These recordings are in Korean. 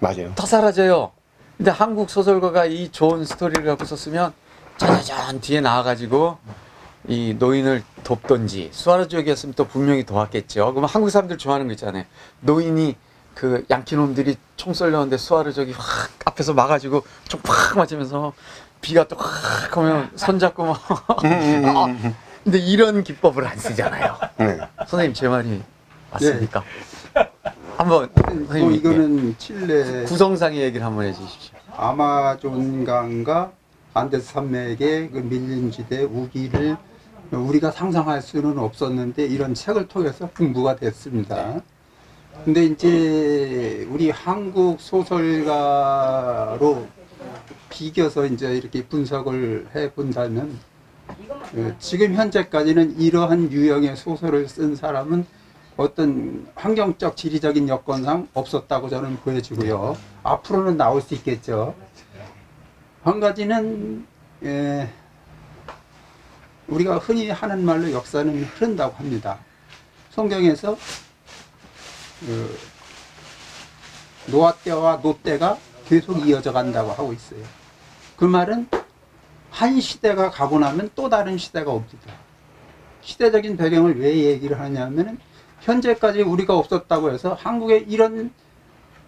맞아요. 다 사라져요. 근데 한국 소설가가 이 좋은 스토리를 갖고 썼으면 짜자잔 뒤에 나와가지고 이 노인을 돕던지 수아르 지역이었으면 또 분명히 도왔겠죠. 그러면 한국 사람들 좋아하는 거 있잖아요. 노인이 그 양키놈들이 총 쏠려는데 수아르족이 확 앞에서 막아주고 총 팍 맞으면서 비가 또확 오면 손잡고 막. 아, 근데 이런 기법을 안 쓰잖아요. 네. 선생님 제 말이 맞습니까? 한번 또 선생님 이거는 칠레 구성상의 얘기를 한번 해주십시오. 아마존강과 안데스 산맥의 그 밀림 지대 우기를 우리가 상상할 수는 없었는데 이런 책을 통해서 공부가 됐습니다. 근데 이제 우리 한국 소설가로 비겨서 이제 이렇게 분석을 해 본다면 어, 지금 현재까지는 이러한 유형의 소설을 쓴 사람은 어떤 환경적 지리적인 여건상 없었다고 저는 보여지고요. 앞으로는 나올 수 있겠죠. 한 가지는 예, 우리가 흔히 하는 말로 역사는 흐른다고 합니다. 성경에서 그 노아 때와 노 때가 계속 이어져 간다고 하고 있어요. 그 말은 한 시대가 가고 나면 또 다른 시대가 옵니다. 시대적인 배경을 왜 얘기를 하냐면은 현재까지 우리가 없었다고 해서 한국에 이런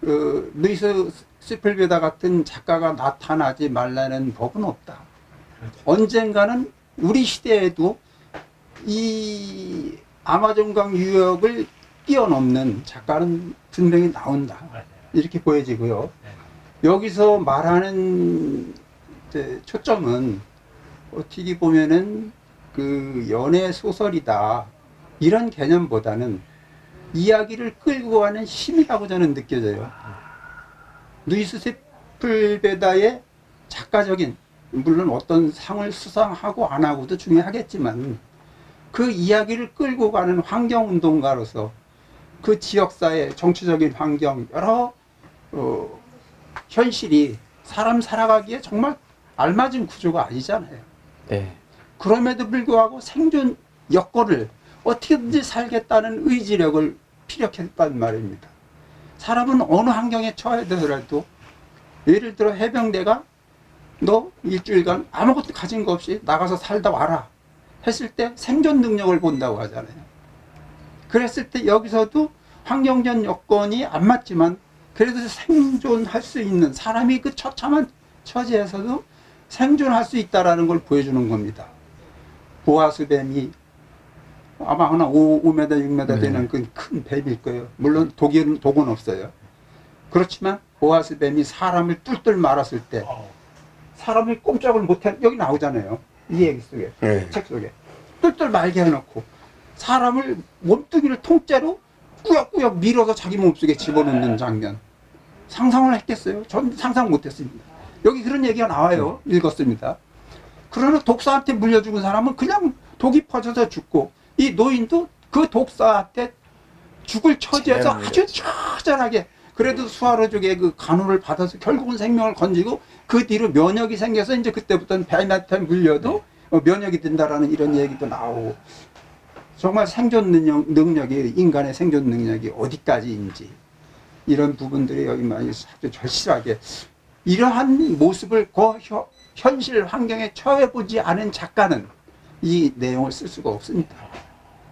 그 루이스 스필베다 같은 작가가 나타나지 말라는 법은 없다. 언젠가는 우리 시대에도 이 아마존강 유역을 뛰어넘는 작가는 분명히 나온다. 이렇게 보여지고요. 여기서 말하는 초점은 어떻게 보면은 그 연애 소설이다. 이런 개념보다는 이야기를 끌고 가는 힘이라고 저는 느껴져요. 루이스 세플베다의 작가적인 물론 어떤 상을 수상하고 안 하고도 중요하겠지만 그 이야기를 끌고 가는 환경 운동가로서 그 지역사회 정치적인 환경 여러 어, 현실이 사람 살아가기에 정말 알맞은 구조가 아니잖아요. 네. 그럼에도 불구하고 생존 여건을 어떻게든지 살겠다는 의지력을 피력했단 말입니다. 사람은 어느 환경에 처해더라도 예를 들어 해병대가 너 일주일간 아무것도 가진 거 없이 나가서 살다 와라 했을 때 생존 능력을 본다고 하잖아요. 그랬을 때 여기서도 환경적 여건이 안 맞지만 그래도 생존할 수 있는 사람이 그 처참한 처지에서도 생존할 수 있다라는 걸 보여주는 겁니다. 보아수뱀이 아마 하나 5, 5m, 6m 네. 되는 그큰 뱀일 거예요. 물론 독은, 독은 없어요. 그렇지만 보아스 뱀이 사람을 뚫뚫 말았을 때 사람이 꼼짝을 못해 여기 나오잖아요. 이 얘기 속에 네. 책 속에 뚫뚫 말게 해놓고 사람을 몸뚱이를 통째로 꾸역꾸역 밀어서 자기 몸속에 집어넣는 장면 상상을 했겠어요? 전 상상 못했습니다. 여기 그런 얘기가 나와요. 읽었습니다. 그러나 독사한테 물려 죽은 사람은 그냥 독이 퍼져서 죽고 이 노인도 그 독사한테 죽을 처지에서 아주 처절하게 그래도 수하루족의 그 간호를 받아서 결국은 생명을 건지고 그 뒤로 면역이 생겨서 이제 그때부터는 뱀한테 물려도 어, 면역이 된다라는 이런 얘기도 나오고. 정말 생존 능력, 능력 이 인간의 생존 능력이 어디까지인지 이런 부분들이 여기 많이 아주 절실하게 이러한 모습을 그 혀- 현실 환경에 처해보지 않은 작가는 이 내용을 쓸 수가 없습니다.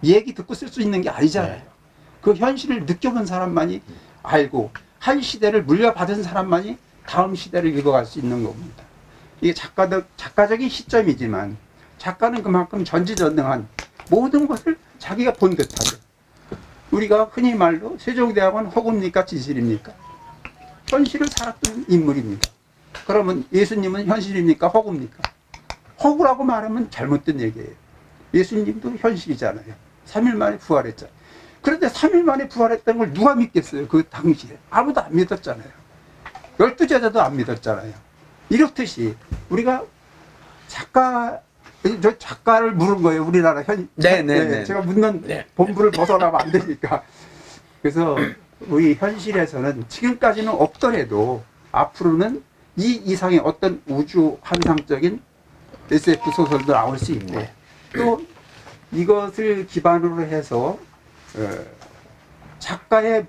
얘기 듣고 쓸 수 있는 게 아니잖아요. 네. 그 현실을 느껴본 사람만이 알고 한 시대를 물려받은 사람만이 다음 시대를 읽어갈 수 있는 겁니다. 이게 작가적, 작가적인 시점이지만 작가는 그만큼 전지전능한 모든 것을 자기가 본 듯하게 우리가 흔히 말로 세종대왕은 허구입니까 진실입니까? 현실을 살았던 인물입니다. 그러면 예수님은 현실입니까 허구입니까? 허구라고 말하면 잘못된 얘기예요. 예수님도 현실이잖아요. 3일 만에 부활했잖아요. 그런데 3일 만에 부활했다는 걸 누가 믿겠어요? 그 당시에. 아무도 안 믿었잖아요. 열두 제자도 안 믿었잖아요. 이렇듯이 우리가 작가, 저 작가를 물은 거예요. 우리나라 현. 네, 네, 네. 제가 묻는 네. 본부를 벗어나면 안 되니까. 그래서 우리 현실에서는 지금까지는 없더라도 앞으로는 이 이상의 어떤 우주 환상적인 SF 소설도 나올 수 있고 네. 또 이것을 기반으로 해서 어, 작가의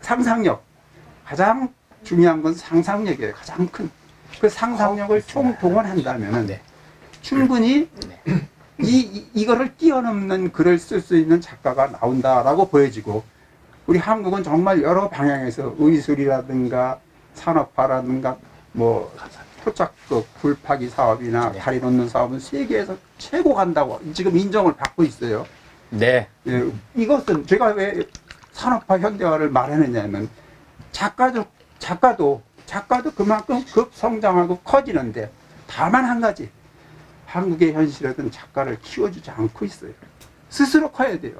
상상력 가장 중요한 건 상상력이에요. 가장 큰. 그 상상력을 총 동원한다면은 네. 충분히 이, 이 이 거를 뛰어넘는 글을 쓸 수 있는 작가가 나온다라고 보여지고 우리 한국은 정말 여러 방향에서 의술이라든가 산업화라든가 뭐 토착급 굴파기 사업이나 네. 다리 놓는 사업은 세계에서 최고 간다고 지금 인정을 받고 있어요. 네. 예, 이것은 제가 왜 산업화 현대화를 말하느냐면 작가도 작가도 작가도 그만큼 급성장하고 커지는데 다만 한 가지 한국의 현실에는 작가를 키워주지 않고 있어요. 스스로 커야 돼요.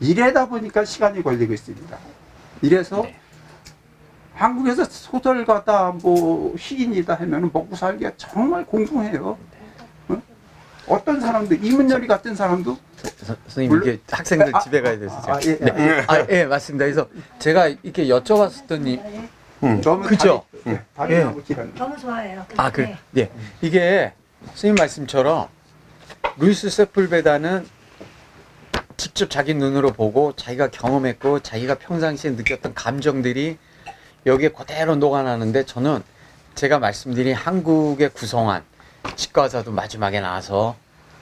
이래다 보니까 시간이 걸리고 있습니다. 이래서 네. 한국에서 소설가다 뭐 시인이다 하면 먹고 살기가 정말 공공해요. 어? 어떤 사람도 이문열이 같은 사람도 서- 선생님 물론- 이게 학생들 아, 집에 가야 돼서 아, 제가. 예, 네. 아, 예, 맞습니다. 그래서 제가 이렇게 여쭤봤더니 너무 그죠? 다리, 다리 예. 너무 좋아해요. 아, 그, 네. 예. 이게 선생님 말씀처럼 루이스 세풀베다는 직접 자기 눈으로 보고 자기가 경험했고 자기가 평상시에 느꼈던 감정들이 여기에 그대로 녹아나는데 저는 제가 말씀드린 한국의 구성원 치과 의사도 마지막에 나와서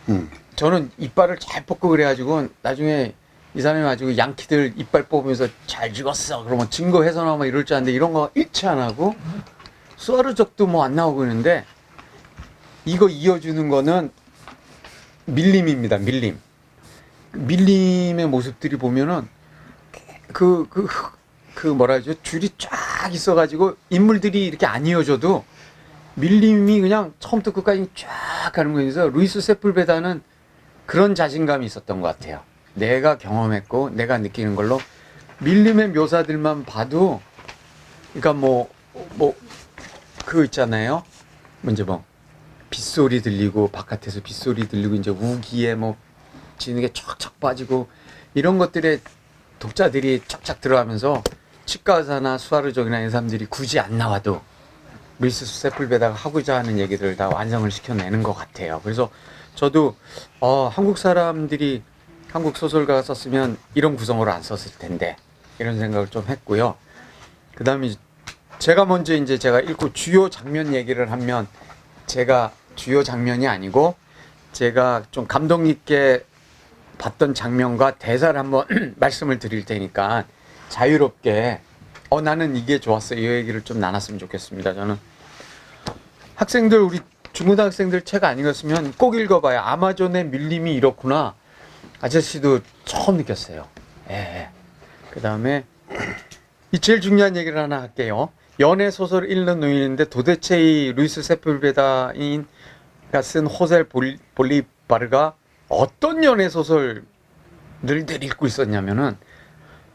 음. 저는 이빨을 잘 뽑고 그래가지고 나중에 이 사람이 가지고 양키들 이빨 뽑으면서 잘 죽었어. 그러면 증거 훼손하면 이럴 줄 알았는데 이런 거 일치 안 하고 수아르적도 뭐 안 나오고 그러는데 이거 이어주는 거는 밀림입니다 밀림. 밀림의 모습들이 보면은 그그그 뭐라 하죠? 줄이 쫙 있어가지고 인물들이 이렇게 안 이어져도 밀림이 그냥 처음부터 끝까지 쫙 가는 거에서 루이스 세풀베다는 그런 자신감이 있었던 것 같아요. 내가 경험했고 내가 느끼는 걸로 밀림의 묘사들만 봐도 그러니까 뭐 뭐그 있잖아요. 먼저 뭐 빗소리 들리고 바깥에서 빗소리 들리고 이제 우기에 뭐 지는 게 쫙쫙 빠지고 이런 것들에 독자들이 쫙쫙 들어가면서 치과 의사나 수아르족이나 이런 사람들이 굳이 안 나와도 루이스 세풀베다가 하고자 하는 얘기들을 다 완성을 시켜내는 것 같아요. 그래서 저도 어, 한국 사람들이 한국 소설가가 썼으면 이런 구성으로 안 썼을 텐데 이런 생각을 좀 했고요. 그 다음에 제가 먼저 이제 제가 읽고 주요 장면 얘기를 하면 제가 주요 장면이 아니고 제가 좀 감동 있게 봤던 장면과 대사를 한번 말씀을 드릴 테니까 자유롭게 어 나는 이게 좋았어 이 얘기를 좀 나눴으면 좋겠습니다. 저는 학생들 우리 중고등학생들 책 안 읽었으면 꼭 읽어봐요. 아마존의 밀림이 이렇구나. 아저씨도 처음 느꼈어요. 예. 그 다음에 이 제일 중요한 얘기를 하나 할게요. 연애 소설 읽는 노인인데 도대체 이 루이스 세풀베다인가 쓴 호셀 볼- 볼리바르가 어떤 연애 소설을 늘 읽고 있었냐면은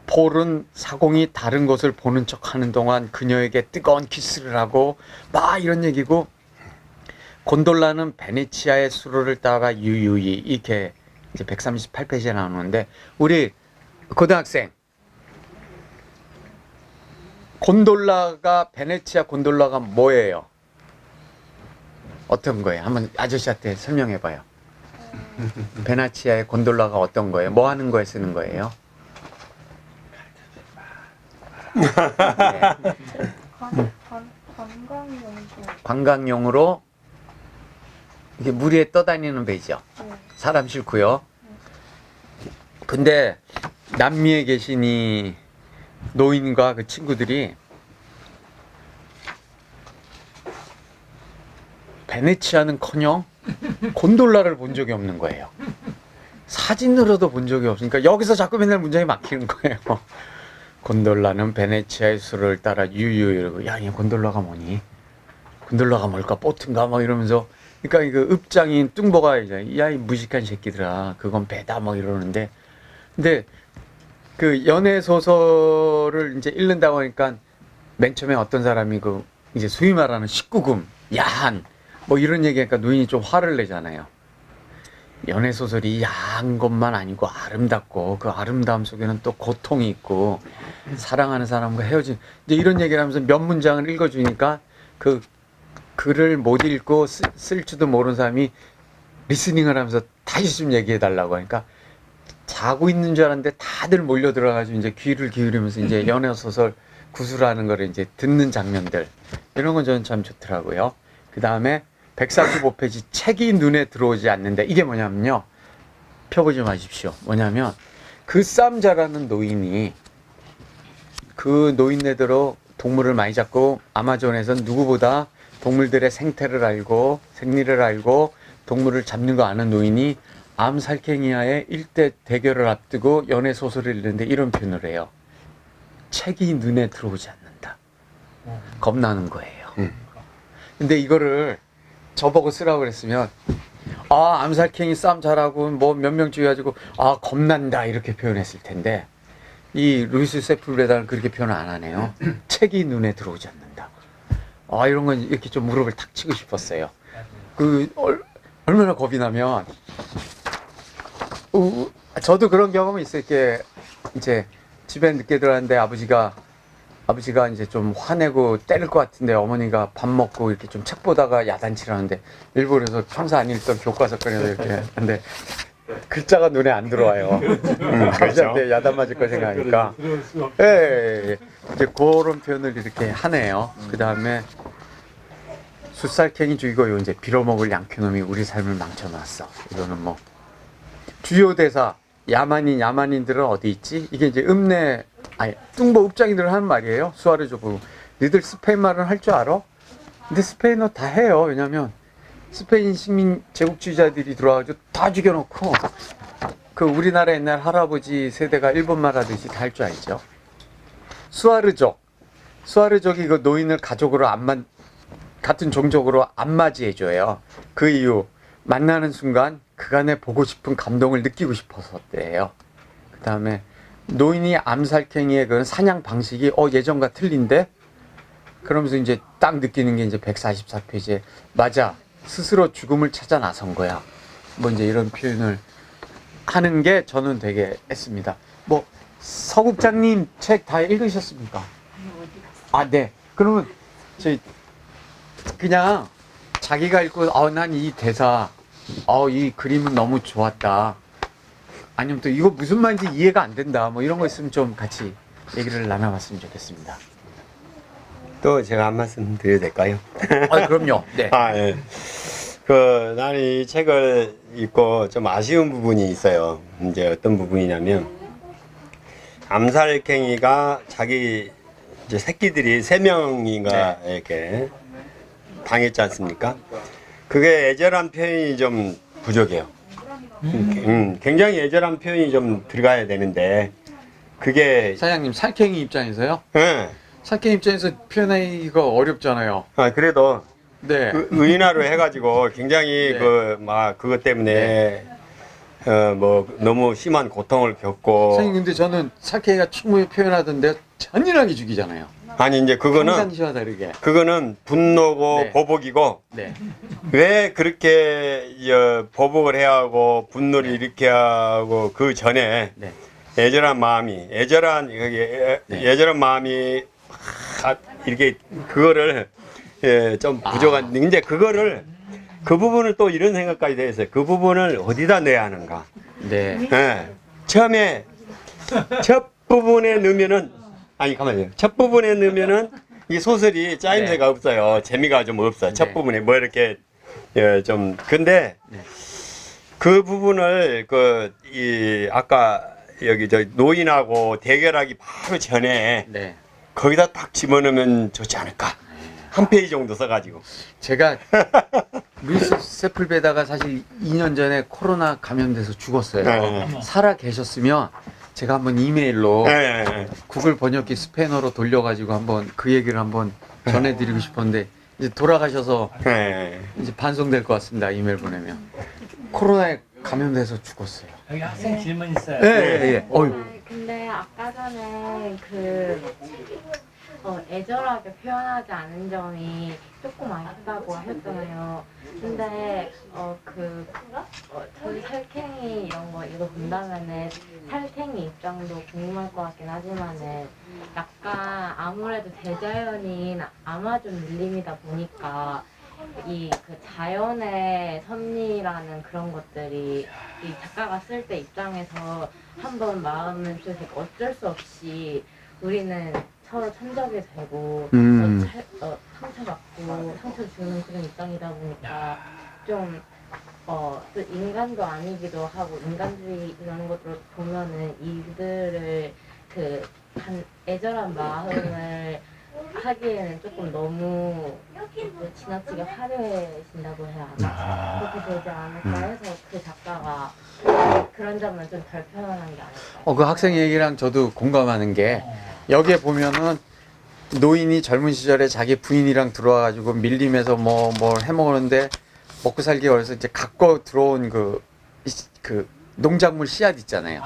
폴은 사공이 다른 것을 보는 척 하는 동안 그녀에게 뜨거운 키스를 하고 막 이런 얘기고 곤돌라는 베네치아의 수로를 따라가 유유히 이렇게 이제 138페이지에 나오는데 우리 고등학생 곤돌라가 베네치아 곤돌라가 뭐예요? 어떤 거예요? 한번 아저씨한테 설명해 봐요. 베네치아의 곤돌라가 어떤 거예요? 뭐 하는 거에 쓰는 거예요? 네. 관광용으로 이게 물 위에 떠다니는 배죠. 네. 사람 싫고요. 근데 남미에 계신 이 노인과 그 친구들이 베네치아는커녕 곤돌라를 본 적이 없는 거예요. 사진으로도 본 적이 없으니까 여기서 자꾸 맨날 문장이 막히는 거예요. 곤돌라는 베네치아의 수를 따라 유유 이러고 야이 곤돌라가 뭐니? 곤돌라가 뭘까? 보트인가? 막 이러면서 그러니까 그 읍장인 뚱보가 이제 야 이 무식한 새끼들아. 그건 배다. 뭐 이러는데. 근데 그 연애 소설을 이제 읽는다고 하니까 맨 처음에 어떤 사람이 그 이제 소위 말하는 19금 야한 뭐 이런 얘기하니까 노인이 좀 화를 내잖아요. 연애 소설이 야한 것만 아니고 아름답고 그 아름다움 속에는 또 고통이 있고 사랑하는 사람과 헤어진 이제 이런 얘기를 하면서 몇 문장을 읽어주니까 그 글을 못 읽고 쓰, 쓸 줄도 모르는 사람이 리스닝을 하면서 다시 좀 얘기해 달라고 하니까 자고 있는 줄 알았는데 다들 몰려 들어가지고 이제 귀를 기울이면서 이제 연애 소설 구술하는 거를 이제 듣는 장면들 이런 건 저는 참 좋더라고요. 그 다음에 145페이지 책이 눈에 들어오지 않는데 이게 뭐냐면요. 펴보지 마십시오. 뭐냐면 그 쌈 잘하는 노인이 그 노인네대로 동물을 많이 잡고 아마존에선 누구보다 동물들의 생태를 알고 생리를 알고 동물을 잡는 거 아는 노인이 암살쾡이와의 일대 대결을 앞두고 연애 소설을 읽는데 이런 표현을 해요. 책이 눈에 들어오지 않는다. 겁나는 거예요. 근데 이거를 저보고 쓰라고 그랬으면 아 암살쾡이 싸움 잘하고 뭐 몇 명 죽여가지고 아 겁난다 이렇게 표현했을 텐데 이 루이스 세플레다는 그렇게 표현 안 하네요. 책이 눈에 들어오지 않는다. 아 이런 건 이렇게 좀 무릎을 탁 치고 싶었어요. 그 얼, 얼마나 겁이 나면 우, 저도 그런 경험이 있어요. 이렇게 이제 집에 늦게 들어갔는데 아버지가 아버지가 이제 좀 화내고 때릴 것 같은데 어머니가 밥 먹고 이렇게 좀 책 보다가 야단치를 하는데 일부러 서 평소 안 읽던 교과서 꺼내서 이렇게 근데 글자가 눈에 안 들어와요. 음, 아버지한테 야단 맞을 거 생각하니까. 예, 예, 예. 이제 그런 표현을 이렇게 하네요. 그 다음에 숫살쾡이 죽이고 요 이제 빌어먹을 양큐놈이 우리 삶을 망쳐놨어. 이거는 뭐 주요 대사 야만인 야만인들은 어디 있지? 이게 이제 읍내 아니 뚱보 읍장이들 하는 말이에요. 수아르조브 니들 스페인 말은 할 줄 알아? 근데 스페인어 다 해요. 왜냐면 스페인 식민 제국주의자들이 들어와가지고 다 죽여놓고 그 우리나라 옛날 할아버지 세대가 일본말 하듯이 다 할 줄 알죠. 수아르족 수아르족이 그 노인을 가족으로 안 만, 같은 종족으로 안 맞이해줘요. 그 이유 만나는 순간 그간에 보고 싶은 감동을 느끼고 싶어서대요. 그 다음에 노인이 암살쾡이의 그런 사냥 방식이 어 예전과 틀린데 그러면서 이제 딱 느끼는 게 이제 144페이지에 맞아 스스로 죽음을 찾아 나선 거야. 뭐 이제 이런 표현을 하는 게 저는 되게 했습니다. 뭐 서국장님 책 다 읽으셨습니까? 아 네. 그러면 저희 그냥 자기가 읽고 어 난 이 대사 어 이 그림은 너무 좋았다. 아니면 또 이거 무슨 말인지 이해가 안 된다. 뭐 이런 거 있으면 좀 같이 얘기를 나눠봤으면 좋겠습니다. 또 제가 한 말씀 드려도 될까요? 아 그럼요. 네. 아, 예. 그, 나는 이 책을 읽고 좀 아쉬운 부분이 있어요. 이제 어떤 부분이냐면, 암살갱이가 자기 이제 새끼들이 세 명인가 이렇게 당했지 않습니까? 그게 애절한 표현이 좀 부족해요. 음, 굉장히 애절한 표현이 좀 들어가야 되는데, 그게, 사장님 살쾡이 입장에서요. 예. 살쾡이 입장에서 표현하기가 어렵잖아요. 아, 그래도 네. 그 의인화로 해가지고 굉장히 네. 그 막 그것 때문에 어 뭐 너무 심한 고통을 겪고 선생님 근데 저는 살쾡이가 충분히 표현하던데 잔인하게 죽이잖아요. 아니 이제 그거는 평상시와 다르게. 그거는 분노고 네. 보복이고 네. 왜 그렇게 어, 보복을 해야 하고 분노를 일으켜야 하고 그 전에 네. 애절한 마음이 애절한 애- 네. 애절한 마음이 아, 이렇게 그거를 예, 좀 부족한 이제 그거를 그 부분을 또 이런 생각까지 돼 있어요. 그 부분을 어디다 넣어야 하는가? 네. 예. 처음에 첫 부분에 넣으면은 아니 가만히요. 첫 부분에 넣으면은 이 소설이 짜임새가 네. 없어요. 재미가 좀 없어. 첫 네. 부분에 뭐 이렇게 예, 좀 근데 네. 그 부분을 그 이 아까 여기 저 노인하고 대결하기 바로 전에 네. 거기다 딱 집어넣으면 좋지 않을까? 한 페이지 정도 써가지고. 제가 루이스 세플베다가 사실 2년 전에 코로나 감염돼서 죽었어요. 네. 살아 계셨으면 제가 한번 이메일로 예, 예, 예. 구글 번역기 스패너로 돌려가지고 한번 그 얘기를 한번 전해드리고 싶었는데 이제 돌아가셔서 예, 예. 이제 반송될 것 같습니다. 이메일 보내면 코로나에 감염돼서 죽었어요. 여기 학생 질문 있어요. 예, 예, 예. 네, 근데 아까 전에 그 어, 애절하게 표현하지 않은 점이 조금 아쉽다고 하셨잖아요. 근데 어 그 어, 저희 살쾡이 이런 거 이거 본다면은 살쾡이 입장도 궁금할 것 같긴 하지만은 약간 아무래도 대자연인 아마존 밀림이다 보니까 이 그 자연의 섭리라는 그런 것들이 이 작가가 쓸 때 입장에서 한번 마음을 좀 어쩔 수 없이 우리는 서로 천적이 되고 음. 어, 차- 어, 상처받고 상처 주는 그런 입장이다 보니까 좀 어, 또 인간도 아니기도 하고 인간들이 이런 것들 보면은 이들을 그 단, 애절한 마음을 하기에는 조금 너무 그 지나치게 화려해진다고 해야 하나? 그렇게 되지 않을까 해서 그 작가가 그런 점은 좀 덜 표현한 게 아닐까? 어, 그 학생 얘기랑 저도 공감하는 게 여기에 보면은 노인이 젊은 시절에 자기 부인이랑 들어와가지고 밀림에서 뭐 뭘 해먹었는데 먹고 살기 어려서 이제 갖고 들어온 그, 이- 그 농작물 씨앗 있잖아요.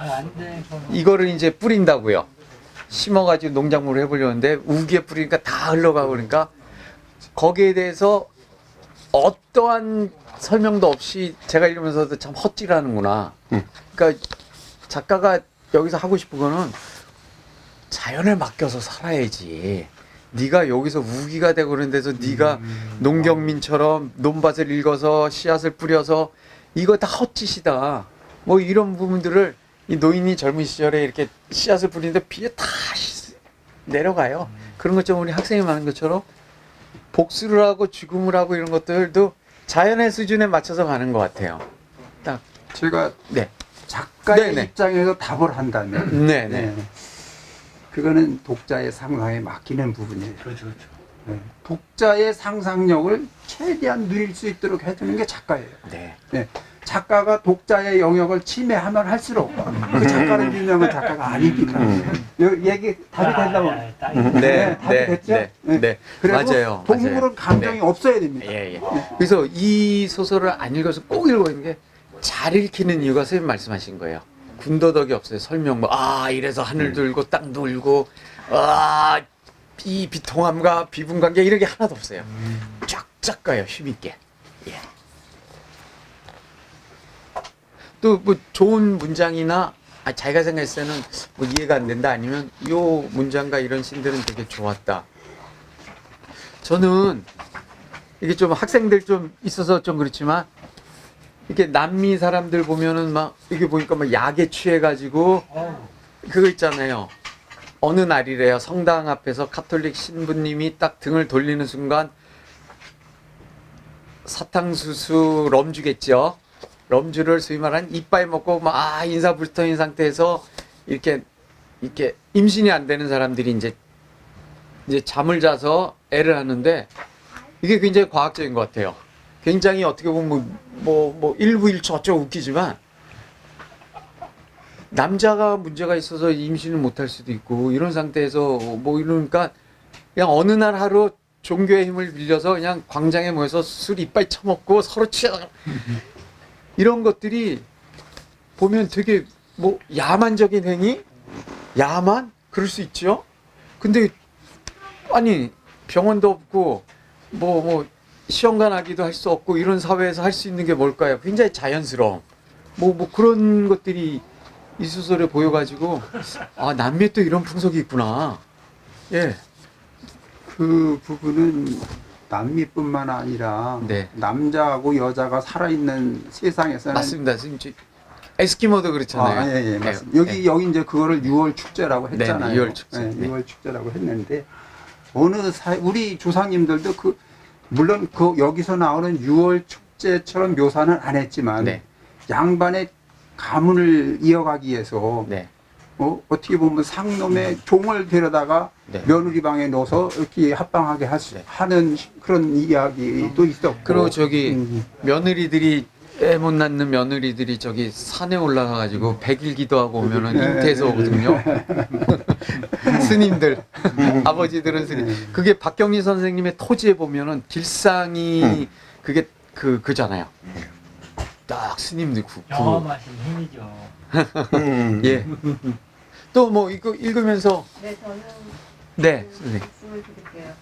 이거를 이제 뿌린다고요. 심어가지고 농작물을 해보려는데 우기에 뿌리니까 다 흘러가고 그러니까 거기에 대해서 어떠한 설명도 없이 제가 읽으면서도 참 헛질하는구나. 음. 그러니까 작가가 여기서 하고 싶은 거는 자연을 맡겨서 살아야지. 네가 여기서 우기가 되고 그런 데서 네가 농경민처럼 논밭을 읽어서 씨앗을 뿌려서 이거 다 헛짓이다. 뭐 이런 부분들을 이 노인이 젊은 시절에 이렇게 씨앗을 뿌리는데 비에 다 시- 내려가요. 그런 것처럼 우리 학생이 말하는 것처럼 복수를 하고 죽음을 하고 이런 것들도 자연의 수준에 맞춰서 가는 것 같아요. 딱 제가 네, 작가의 네네. 입장에서 답을 한다면 네, 네. 그거는 독자의 상상에 맡기는 부분이에요. 그렇죠, 그렇죠. 네. 독자의 상상력을 최대한 누릴 수 있도록 해주는 게 작가예요. 네. 네. 작가가 독자의 영역을 침해하면 할수록 그 작가는 유명한 작가가 아니니까. 요 얘기 답이 된다고. 아, 딱 네, 네, 답이 네, 됐죠? 네, 네. 네. 그리고 맞아요. 동물은 맞아요. 감정이 네. 없어야 됩니다. 예, 예. 그래서 이 소설을 안 읽어서 꼭 읽어야 되는 게 잘 읽히는 이유가 선생님 말씀하신 거예요. 군더더기 없어요. 설명 뭐, 아, 이래서 하늘 들고 땅 돌고, 아, 이 비통함과 비분 관계 이런 게 하나도 없어요. 쫙쫙 가요. 힘있게. 예. 또 뭐 좋은 문장이나 아, 자기가 생각했을 때는 뭐 이해가 안 된다 아니면 요 문장과 이런 신들은 되게 좋았다. 저는 이게 좀 학생들 좀 있어서 좀 그렇지만 이렇게 남미 사람들 보면은 막 이게 보니까 막 약에 취해가지고 어, 그거 있잖아요. 어느 날이래요. 성당 앞에서 카톨릭 신부님이 딱 등을 돌리는 순간 사탕수수 럼 주겠죠. 럼주를 소위 말하는 이빨 먹고 막 아, 인사불통인 상태에서 이렇게 이렇게 임신이 안 되는 사람들이 이제 이제 잠을 자서 애를 하는데 이게 굉장히 과학적인 것 같아요. 굉장히 어떻게 보면 뭐, 뭐, 일부 일초 어쩌고 웃기지만 남자가 문제가 있어서 임신을 못할 수도 있고 이런 상태에서 뭐 이러니까 그냥 어느 날 하루 종교의 힘을 빌려서 그냥 광장에 모여서 술 이빨 처먹고 서로 취하다가 이런 것들이 보면 되게 뭐 야만적인 행위? 야만? 그럴 수 있죠. 근데 아니 병원도 없고 뭐뭐 시험관 하기도 할 수 없고 이런 사회에서 할 수 있는 게 뭘까요? 굉장히 자연스러움. 뭐뭐 그런 것들이 이 소설에 보여가지고 아 남미에 또 이런 풍속이 있구나. 예, 그 부분은 남미뿐만 아니라 네. 남자하고 여자가 살아있는 세상에서는 맞습니다. 지금 에스키모도 그렇잖아요. 아, 예, 예, 네, 맞습니다. 여기 네. 여기 이제 그거를 6월 축제라고 네, 네, 했잖아요. 6월 축제. 예, 네. 6월 축제라고 했는데 어느 사 우리 조상님들도 그 물론 그 여기서 나오는 6월 축제처럼 묘사는 안 했지만 네. 양반의 가문을 이어가기 위해서 네, 어, 어떻게 보면 상놈의 종을 데려다가 네. 며느리 방에 넣어서 이렇게 합방하게 할 수, 네. 하는 그런 이야기도 있었고 그리고 저기 음, 며느리들이 애 못 낳는 며느리들이 저기 산에 올라가가지고 백일 기도하고 오면은 네. 잉태해서 오거든요. 스님들, 아버지들은 스님. 그게 박경리 선생님의 토지에 보면은 길상이 그게 그 그잖아요. 딱 스님들 구. 구. 경험하신 힘이죠. 음. 예. 또 뭐 이거 읽으면서 네, 저는 네, 그 선생님. 말씀을 드릴게요.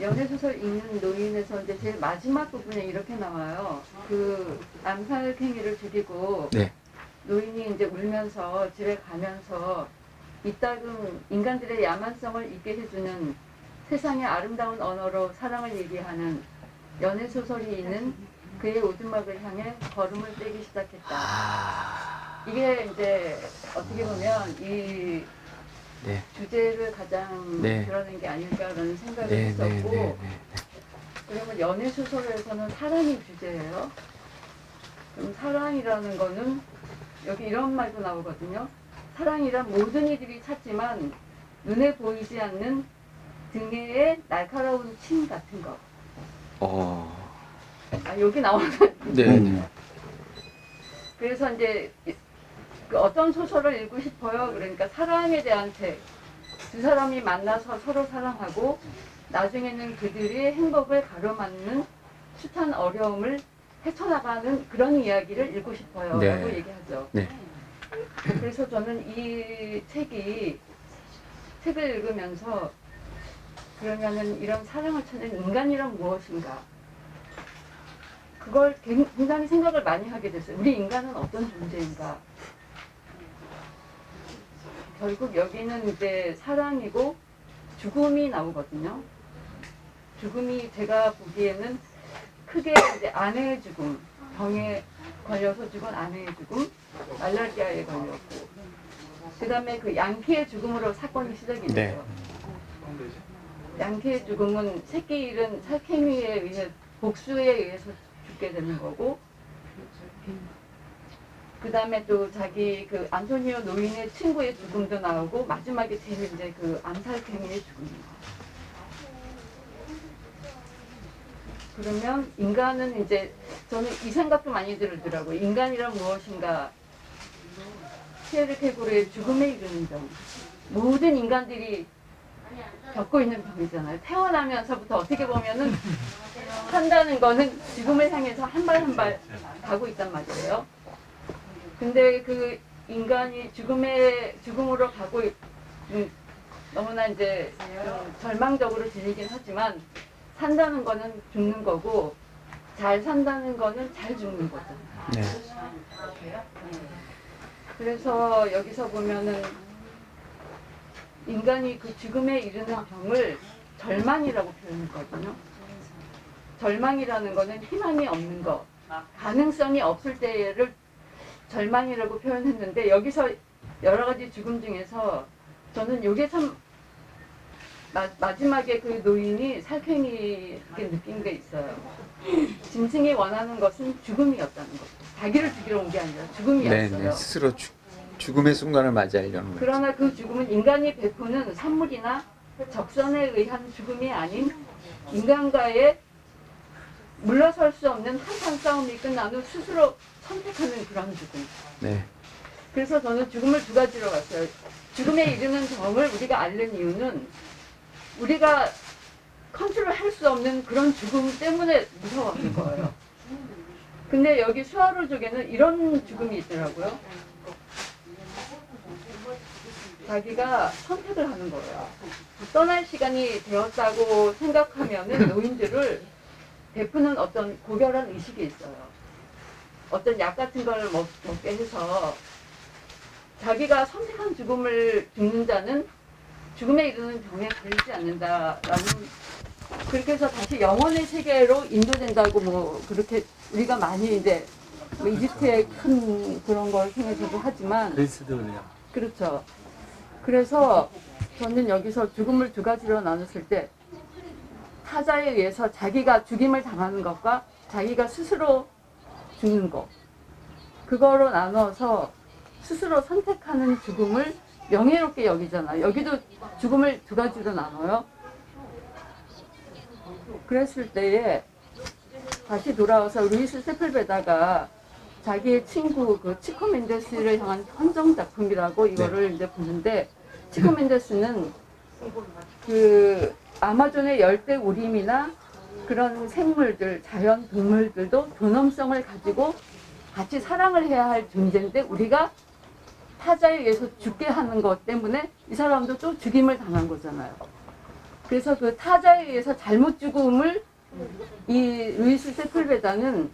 연애소설 읽는 노인에서 이제 제일 마지막 부분에 이렇게 나와요. 그 암살행위를 죽이고 네. 노인이 이제 울면서 집에 가면서 이따금 인간들의 야만성을 잊게 해주는 세상의 아름다운 언어로 사랑을 얘기하는 연애 소설이 있는 그의 오두막을 향해 걸음을 떼기 시작했다. 아, 이게 이제 어떻게 보면 이 네. 주제를 가장 네. 드러낸 게 아닐까라는 생각을 네, 네, 했었고 네, 네. 그러면 연애 소설에서는 사랑이 주제예요. 그럼 사랑이라는 거는 여기 이런 말도 나오거든요. 사랑이란 모든 이들이 찾지만 눈에 보이지 않는 등에의 날카로운 침 같은 거. 어. 아 여기 나오는 네. 음. 그래서 이제 그 어떤 소설을 읽고 싶어요. 그러니까 사랑에 대한 책. 두 사람이 만나서 서로 사랑하고 나중에는 그들이 행복을 가로막는 숱한 어려움을 헤쳐나가는 그런 이야기를 읽고 싶어요. 네. 라고 얘기하죠. 네. 그래서 저는 이 책이 책을 읽으면서 그러면은 이런 사랑을 찾는 인간이란 무엇인가 그걸 굉- 굉장히 생각을 많이 하게 됐어요. 우리 인간은 어떤 존재인가. 결국 여기는 이제 사랑이고 죽음이 나오거든요. 죽음이 제가 보기에는 크게 이제 아내의 죽음, 병에 걸려서 죽은 아내의 죽음, 말라리아에 걸렸고, 그 다음에 그 양피의 죽음으로 사건이 시작이 네. 돼요. 양피의 죽음은 새끼 잃은 살쾡이에 의해 복수에 의해서 죽게 되는 거고, 그 다음에 또 자기 그 안토니오 노인의 친구의 죽음도 나오고, 마지막에 제일 이제 그 암살행위의 죽음이에요. 그러면 인간은 이제 저는 이 생각도 많이 들더라고요. 인간이란 무엇인가? 피에르 케고르의 죽음에 이르는 병. 모든 인간들이 겪고 있는 병이잖아요. 태어나면서부터 어떻게 보면은 산다는 거는 죽음을 향해서 한 발 한 발 가고 있단 말이에요. 근데 그 인간이 죽음의 죽음으로 가고 있- 음, 너무나 이제 좀 절망적으로 들리긴 하지만 산다는 거는 죽는 거고 잘 산다는 거는 잘 죽는 거잖아요. 네. 그래서 여기서 보면은 인간이 그 죽음에 이르는 병을 절망이라고 표현했거든요. 절망이라는 거는 희망이 없는 것, 가능성이 없을 때를 절망이라고 표현했는데 여기서 여러 가지 죽음 중에서 저는 이게 참 마, 마지막에 그 노인이 살쾡이게 느낀 게 있어요. 짐승이 원하는 것은 죽음이었다는 것. 자기를 죽이러 온 게 아니라 네, 죽음이었어요. 네. 스스로 죽, 죽음의 순간을 맞이하려는 거죠. 그러나 그 죽음은 인간이 베푸는 선물이나 적선에 의한 죽음이 아닌 인간과의 물러설 수 없는 한판 싸움이 끝난 후 스스로 선택하는 그런 죽음. 네. 그래서 저는 죽음을 두 가지로 봤어요. 죽음에 이르는 점을 우리가 앓는 이유는 우리가 컨트롤 할 수 없는 그런 죽음 때문에 무서워하는 거예요. 근데 여기 수하루족에는 이런 죽음이 있더라고요. 자기가 선택을 하는 거예요. 떠날 시간이 되었다고 생각하면은 노인들을 베푸는 어떤 고결한 의식이 있어요. 어떤 약 같은 걸 먹, 먹게 해서 자기가 선택한 죽음을 죽는 자는 죽음에 이르는 병에 걸리지 않는다라는 그렇게 해서 다시 영혼의 세계로 인도된다고 뭐 그렇게 우리가 많이 이제 뭐 이집트의 큰 그런 걸 통해서도 하지만 그리스도 그래요. 그렇죠. 그래서 저는 여기서 죽음을 두 가지로 나눴을 때 타자에 의해서 자기가 죽임을 당하는 것과 자기가 스스로 죽는 것 그거로 나눠서 스스로 선택하는 죽음을 명예롭게 여기잖아요. 여기도 죽음을 두 가지로 나눠요. 그랬을 때에 다시 돌아와서 루이스 세플베다가 자기의 친구 그 치코 멘데스를 향한 헌정 작품이라고 이거를 이제 보는데 치코 멘데스는 그 아마존의 열대 우림이나 그런 생물들, 자연 동물들도 존엄성을 가지고 같이 사랑을 해야 할 존재인데 우리가 타자에 의해서 죽게 하는 것 때문에 이 사람도 또 죽임을 당한 거잖아요. 그래서 그 타자에 의해서 잘못 죽음을 이 루이스 세플베다는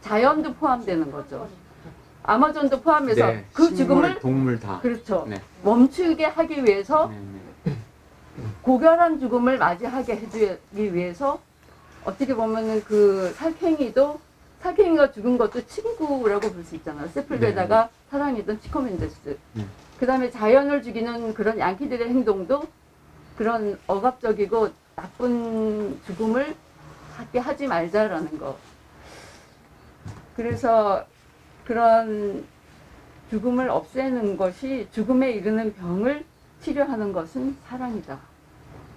자연도 포함되는 거죠. 아마존도 포함해서 네. 그 죽음을 동물 다. 그렇죠. 네. 멈추게 하기 위해서 네, 네. 고결한 죽음을 맞이하게 해주기 위해서 어떻게 보면은 그 살쾡이도 사케인가 죽은 것도 친구라고 볼 수 있잖아요. 세플베다가 사랑했던 치코멘데스. 네. 그 다음에 자연을 죽이는 그런 양키들의 행동도 그런 억압적이고 나쁜 죽음을 하게 하지 말자라는 거. 그래서 그런 죽음을 없애는 것이 죽음에 이르는 병을 치료하는 것은 사랑이다.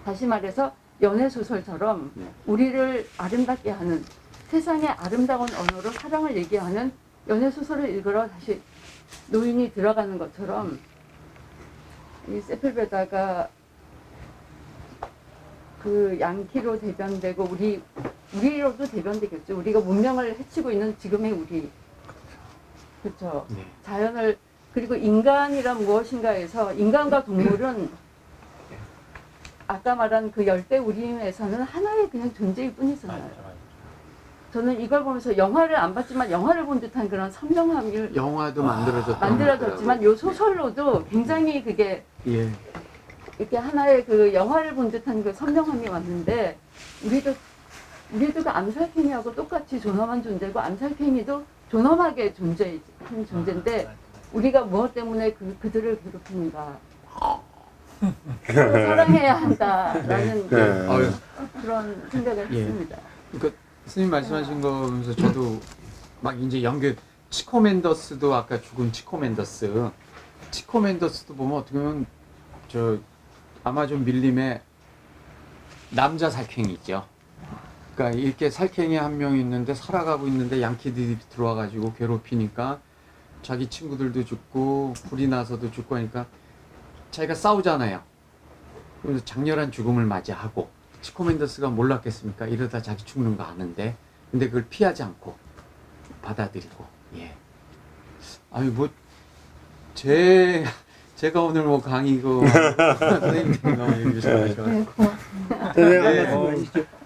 다시 말해서 연애 소설처럼 네. 우리를 아름답게 하는 세상의 아름다운 언어로 사랑을 얘기하는 연애 소설을 읽으러 다시 노인이 들어가는 것처럼 이 세플베다가 그 양키로 대변되고 우리 우리로도 대변되겠죠. 우리가 문명을 해치고 있는 지금의 우리 그렇죠. 네. 자연을 그리고 인간이란 무엇인가에서 인간과 동물은 아까 말한 그 열대 우림에서는 하나의 그냥 존재일 뿐이잖아요. 저는 이걸 보면서 영화를 안 봤지만 영화를 본 듯한 그런 선명함을 영화도 만들어졌다. 만들어졌지만 요 소설로도 굉장히 그게 예. 이렇게 하나의 그 영화를 본 듯한 그 선명함이 왔는데 우리도 우리도 그 암살팽이하고 똑같이 존엄한 존재고 암살팽이도 존엄하게 존재한 존재인데 우리가 무엇 때문에 그 그들을 괴롭히는가 서로 사랑해야 한다라는 네. 아유, 그런 생각을 예. 했습니다. 그러니까 스님 말씀하신 거 보면서 저도 막 이제 연결 치코맨더스도 아까 죽은 치코맨더스 치코맨더스도 보면 어떻게 보면 저 아마존 밀림의 남자 살쾡이 있죠. 그러니까 이렇게 살쾡이 한 명 있는데 살아가고 있는데 양키들이 들어와가지고 괴롭히니까 자기 친구들도 죽고 불이 나서도 죽고 하니까 자기가 싸우잖아요. 그래서 장렬한 죽음을 맞이하고 치코맨더스가 몰랐겠습니까? 이러다 자기 죽는 거 아는데 근데 그걸 피하지 않고 받아들이고 예. 아유 뭐제 제가 오늘 뭐 강의고 선생님들이 너무 얘기해 주셔서 선생님, 한 말씀 해주시죠.